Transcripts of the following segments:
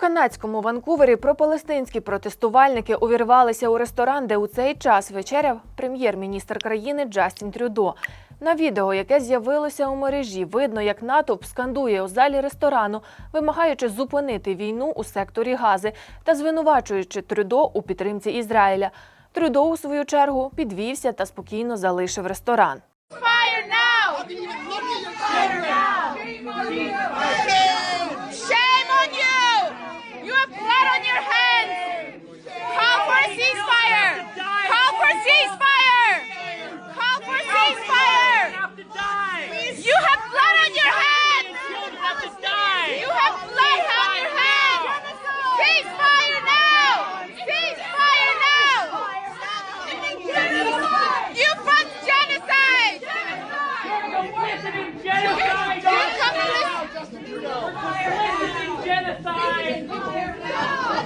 канадському Ванкувері пропалестинські протестувальники увірвалися у ресторан, де у цей час вечеряв прем'єр-міністр країни Джастін Трюдо. На відео, яке з'явилося у мережі, видно, як натовп скандує у залі ресторану, вимагаючи зупинити війну у секторі Гази та звинувачуючи Трюдо у підтримці Ізраїля. Трюдо, у свою чергу, підвівся та спокійно залишив ресторан. Fire now! Shame You communist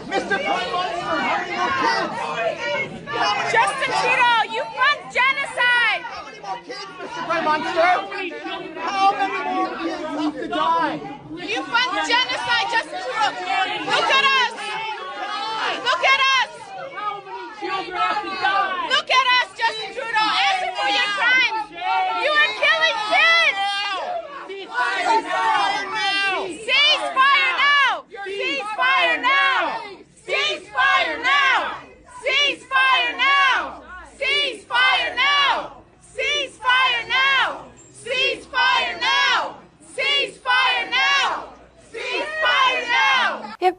Mr. Prime Minister, how many more kids? Justin Trudeau, you fund genocide! How many more kids, Mr. Prime Minister? How many more kids have to die? You fund genocide,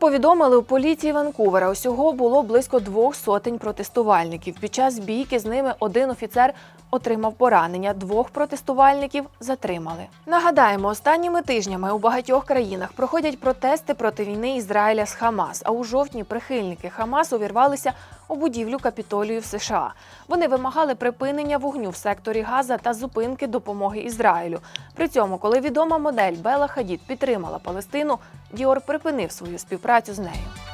повідомили у поліції Ванкувера, усього було близько двох сотень протестувальників. Під час бійки з ними один офіцер отримав поранення, двох протестувальників затримали. Нагадаємо, останніми тижнями у багатьох країнах проходять протести проти війни Ізраїля з Хамас. А у жовтні прихильники Хамас увірвалися у будівлю капітолію в США. Вони вимагали припинення вогню в секторі Газа та зупинки допомоги Ізраїлю. При цьому, коли відома модель Бела Хадід підтримала Палестину, Діор припинив свою співпрацю з нею.